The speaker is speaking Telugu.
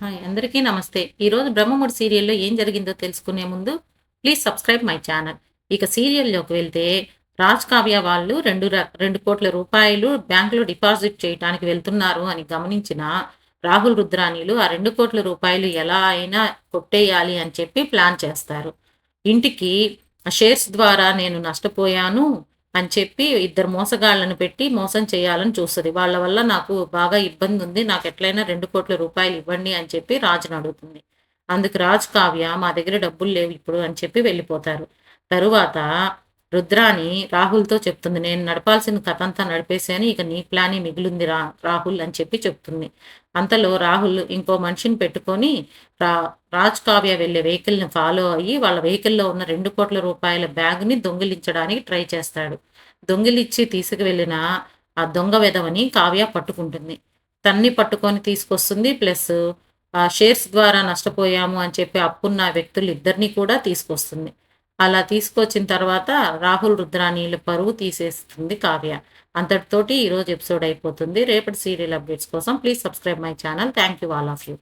హాయ్ అందరికీ నమస్తే. ఈరోజు బ్రహ్మముడి సీరియల్లో ఏం జరిగిందో తెలుసుకునే ముందు ప్లీజ్ సబ్స్క్రైబ్ మై ఛానల్ ఇక సీరియల్లోకి వెళ్తే రాజ్ కావ్య వాళ్ళు రెండు రెండు కోట్ల రూపాయలు బ్యాంకులో డిపాజిట్ చేయడానికి వెళ్తున్నారు అని గమనించిన రాహుల్ రుద్రానీలు ఆ రెండు కోట్ల రూపాయలు ఎలా అయినా కొట్టేయాలి అని చెప్పి ప్లాన్ చేస్తారు. ఇంటికి షేర్స్ ద్వారా నేను నష్టపోయాను అని చెప్పి ఇద్దరు మోసగాళ్ళను పెట్టి మోసం చేయాలని చూస్తుంది. వాళ్ళ వల్ల నాకు బాగా ఇబ్బంది ఉంది. నాకు ఎట్లయినా రెండు కోట్ల రూపాయలు ఇవ్వండి అని చెప్పి రాజును అడుగుతుంది. అందుకు రాజు కావ్య మా దగ్గర డబ్బులు లేవు ఇప్పుడు అని చెప్పి వెళ్ళిపోతారు. తరువాత రుద్రాని రాహుల్తో చెప్తుంది నేను నడపాల్సిన కథ అంతా నడిపేశాను ఇక నీ ప్లానే మిగిలింది రా రాహుల్ అని చెప్పి చెప్తుంది. అంతలో రాహుల్ ఇంకో మనిషిని పెట్టుకొని రా రాజ్ కావ్య వెళ్ళే వెహికల్ని ఫాలో అయ్యి వాళ్ళ వెహికల్లో ఉన్న రెండు కోట్ల రూపాయల బ్యాగ్ని దొంగిలించడానికి ట్రై చేస్తాడు. దొంగిలిచ్చి తీసుకువెళ్ళిన ఆ దొంగ వెధవని కావ్య పట్టుకుంటుంది. తన్ని పట్టుకొని తీసుకొస్తుంది ప్లస్ ఆ షేర్స్ ద్వారా నష్టపోయాము అని చెప్పి అప్పున్న వ్యక్తులు ఇద్దరిని కూడా తీసుకొస్తుంది. అలా తీసుకొచ్చిన తర్వాత రాహుల్ రుద్రానీల పరువు తీసేస్తుంది కావ్య. అంతటితోటి ఈరోజు ఎపిసోడ్ అయిపోతుంది. రేపటి సీరియల్ అప్డేట్స్ కోసం please subscribe my channel. Thank you all of you.